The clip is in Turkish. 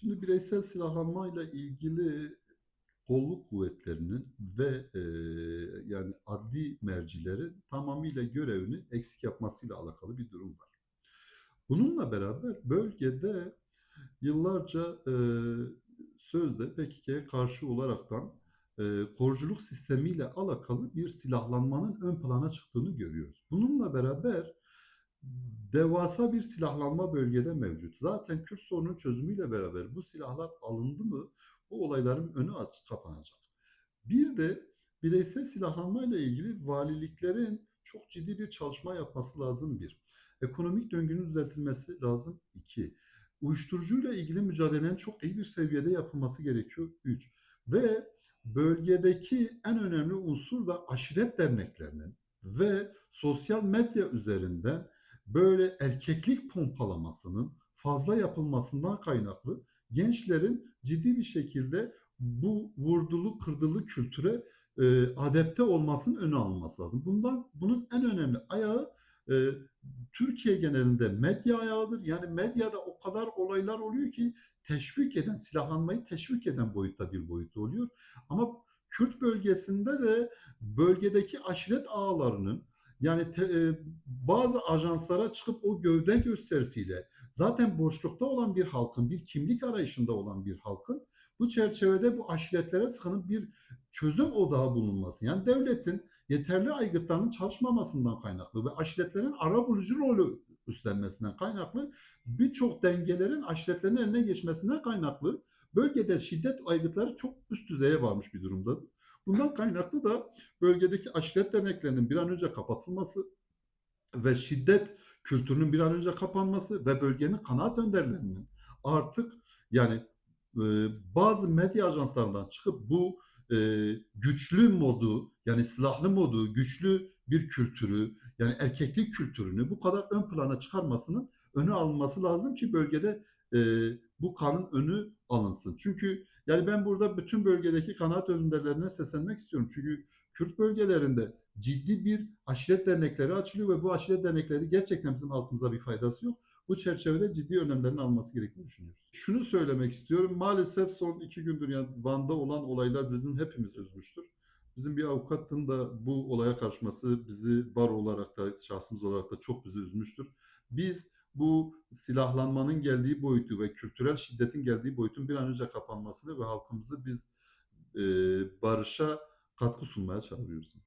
Şimdi bireysel silahlanmayla ilgili kolluk kuvvetlerinin ve e, yani adli mercilerin tamamıyla görevini eksik yapmasıyla alakalı bir durum var. Bununla beraber bölgede yıllarca e, sözde PKK'ya karşı olaraktan e, koruculuk sistemiyle alakalı bir silahlanmanın ön plana çıktığını görüyoruz. Bununla beraber devasa bir silahlanma bölgede mevcut. Zaten Kürt sorunun çözümüyle beraber bu silahlar alındı mı bu olayların önü aç, kapanacak. Bir de bireysel silahlanmayla ilgili valiliklerin çok ciddi bir çalışma yapması lazım bir. Ekonomik döngünün düzeltilmesi lazım iki. Uyuşturucuyla ilgili mücadelenin çok iyi bir seviyede yapılması gerekiyor üç. Ve bölgedeki en önemli unsur da aşiret derneklerinin ve sosyal medya üzerinden böyle erkeklik pompalamasının fazla yapılmasından kaynaklı gençlerin ciddi bir şekilde bu vurdulu kırdılı kültüre e, adapte olmasının önü alınması lazım. Bundan bunun en önemli ayağı e, Türkiye genelinde medya ayağıdır. Yani medyada o kadar olaylar oluyor ki teşvik eden, silahlanmayı teşvik eden boyutta bir boyutta oluyor. Ama Kürt bölgesinde de bölgedeki aşiret ağlarının yani te, e, bazı ajanslara çıkıp o gövde gösterisiyle zaten boşlukta olan bir halkın, bir kimlik arayışında olan bir halkın bu çerçevede bu aşiretlere sıkının bir çözüm odağı bulunması. Yani devletin yeterli aygıtlarının çalışmamasından kaynaklı ve aşiretlerin ara bulucu rolü üstlenmesinden kaynaklı birçok dengelerin aşiretlerin eline geçmesinden kaynaklı bölgede şiddet aygıtları çok üst düzeye varmış bir durumda. Bundan kaynaklı da bölgedeki aşiret derneklerinin bir an önce kapatılması ve şiddet kültürünün bir an önce kapanması ve bölgenin kanaat önderlerinin artık yani e, bazı medya ajanslarından çıkıp bu e, güçlü modu yani silahlı modu, güçlü bir kültürü yani erkeklik kültürünü bu kadar ön plana çıkarmasının önü alınması lazım ki bölgede e, bu kanın önü alınsın. Çünkü yani ben burada bütün bölgedeki kanaat önderlerine seslenmek istiyorum. Çünkü Kürt bölgelerinde ciddi bir aşiret dernekleri açılıyor ve bu aşiret dernekleri gerçekten bizim halkımıza bir faydası yok. Bu çerçevede ciddi önlemlerin alması gerektiğini düşünüyoruz. Şunu söylemek istiyorum. Maalesef son iki gündür yani Van'da olan olaylar bizim hepimiz üzmüştür. Bizim bir avukatın da bu olaya karışması bizi bar olarak da şahsımız olarak da çok bizi üzmüştür. Biz bu silahlanmanın geldiği boyutu ve kültürel şiddetin geldiği boyutun bir an önce kapanmasını ve halkımızı biz e, barışa katkı sunmaya çağırıyoruz.